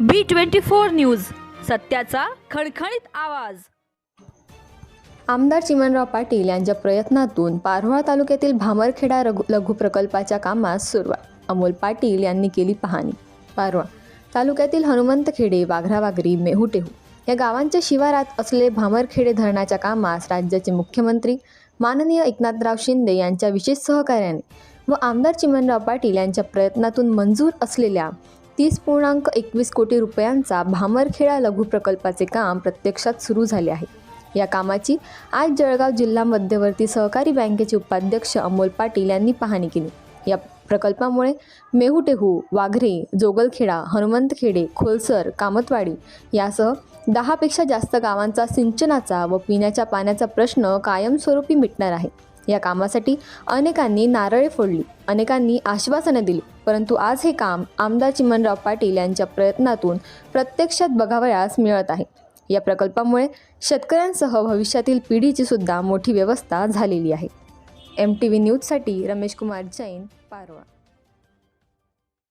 बी twenty four news सत्याचा खणखणीत आवाज. आमदार चिमणराव पाटील यांच्या प्रयत्नातून पारोळा तालुक्यातील भामरखेडा लघु प्रकल्पाच्या कामास सुरुवात. अमोल पाटील यांनी केली पाहणी. पारोळा तालुक्यातील हनुमंतखेडे वाघरावागरी मेहुटेहू या गावांच्या शिवारात असलेले भामरखेडे धरणाच्या कामास राज्याचे मुख्यमंत्री माननीय एकनाथराव शिंदे यांच्या विशेष सहकार्याने व आमदार चिमणराव पाटील यांच्या प्रयत्नातून मंजूर असलेल्या तीस पूर्णांक एकवीस कोटी रुपयांचा भामरखेडा लघु प्रकल्पाचे काम प्रत्यक्षात सुरू झाले आहे. या कामाची आज जळगाव जिल्हा मध्यवर्ती सहकारी बँकेचे उपाध्यक्ष अमोल पाटील यांनी पाहणी केली. या प्रकल्पामुळे मेहुटेहू वाघरे जोगलखेडा हनुमंतखेडे खोलसर कामतवाडी यासह दहापेक्षा जास्त गावांचा सिंचनाचा व पिण्याच्या पाण्याचा प्रश्न कायमस्वरूपी मिटणार आहे. या कामासाठी अनेकांनी नारळे फोडली अनेकांनी आश्वासनं दिली. परंतु आज हे काम आमदार चिमनराव पाटील यांच्या प्रयत्नातून प्रत्यक्षात बघावयास मिळत आहे. या प्रकल्पामुळे शेतकऱ्यांसह भविष्यातील पिढीची सुद्धा मोठी व्यवस्था झालेली आहे. एम टी व्ही न्यूजसाठी रमेश कुमार जैन पारवा.